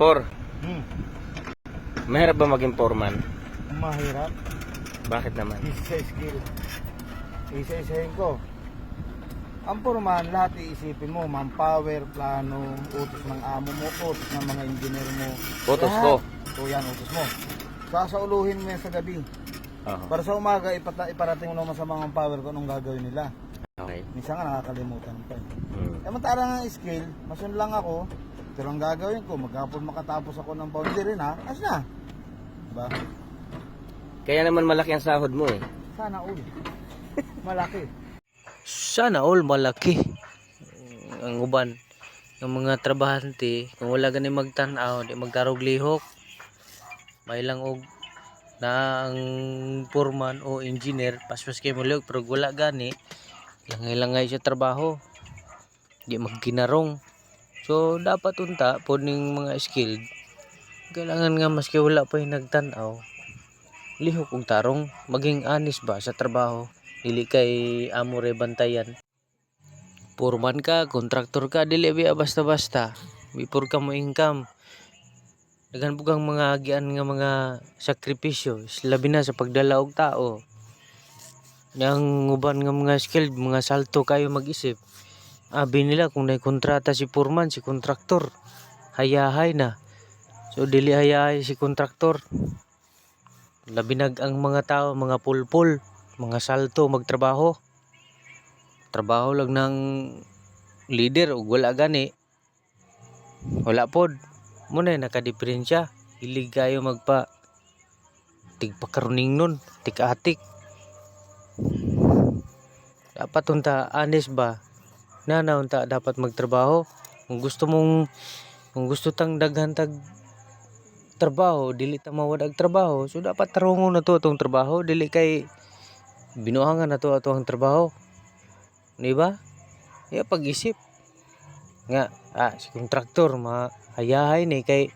Por, Hmm. mahirap ba maging foreman? Mahirap. Bakit naman? Isa sa skill. Isa-isahin ko. Ang purman, lahat iisipin mo, manpower, plano, utos ng amo mo, utos ng mga engineer mo. Utos Lahat. ko. So yan, utos mo. Sasauluhin mo yan sa gabi. Oo. Para sa umaga, ipata, iparating mo naman sa mga manpower kung anong gagawin nila. Okay. Minsan nga nakakalimutan pa. eh. Hmm. Samantala nga skill, masun lang ako, ito lang gagawin ko, magkapon makatapos ako ng boundary na, as na. Diba? Kaya naman malaki ang sahod mo eh. Sana all. Malaki. sana all malaki ang uban ng mga trabahante kung wala gani magtanaw di magtarog lihok may lang og na ang foreman o engineer paspas kay mo lihok pero wala gani langay langay sa trabaho di magkinarong so dapat unta po ning mga skilled kailangan nga maski wala pa yung nagtanaw lihok og tarong maging honest ba sa trabaho dili kay amo re bantayan Purman ka, kontraktor ka, dili biya basta-basta. Before ka mo income. Daghan po kang mga agian nga mga sakripisyo, labi na sa pagdala og tao. Yang uban nga mga skill, mga salto kayo mag-isip. Abi nila kung nay kontrata si Purman, si kontraktor, hayahay na. So dili hayahay si kontraktor. Labinag ang mga tao, mga pulpul, mga salto magtrabaho. Trabaho lang ng leader ug wala gani. Wala pod. Mo na nakadiferensya ilig kayo magpa tigpakaruning nun tik-atik dapat unta honest ba na na unta dapat magtrabaho kung gusto mong kung gusto tang daghan tag trabaho dili ta mawad og trabaho so dapat tarungon na to atong trabaho dili kay binuhangan na to ato ang trabaho Di ba? Kaya pag-isip. Nga, ah, si kontraktor, mahayahay ni kay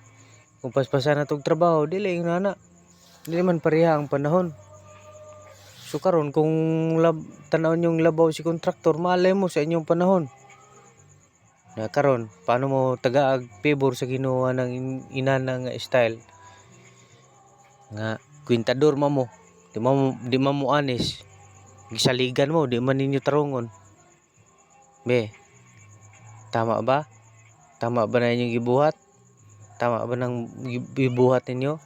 kung paspasan na tong trabaho, dili yung nana. Dili man pareha ang panahon. So karon kung lab, tanawon yung labaw si kontraktor, malay mo sa inyong panahon. Na karon, paano mo tagaag favor sa ginawa ng in- inana nga style? Nga, kwintador mo mo. Di mo, di mo mo honest. Gisaligan mo, di man ninyo tarungon. Be, tama ba? Tama ba na inyong gibuhat? Tama ba nang gi- gibuhat ninyo?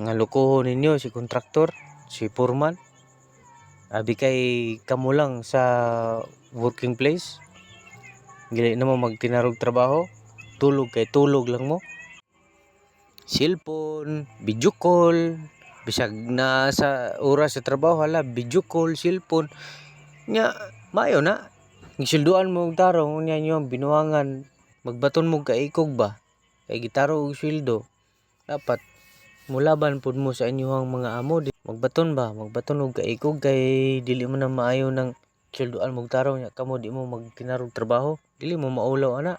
Nga lukuho ninyo si kontraktor, si foreman? Abi kay kamo lang sa working place? Gili na mo magtinarog trabaho? Tulog kay tulog lang mo? Cellphone, video call, bisag na sa oras sa trabaho hala, video call, cellphone. Nya, mayo na, Gisulduan mo og tarong unya nyo binuangan magbaton mo kaikog ba kay gitaro og sweldo dapat mulaban pud mo sa inyong mga amo magbaton ba? Magbaton og kaikog kay dili mo na maayo ng sulduan mo og tarong nya kamo di mo magtinarog trabaho. Dili mo maulaw ana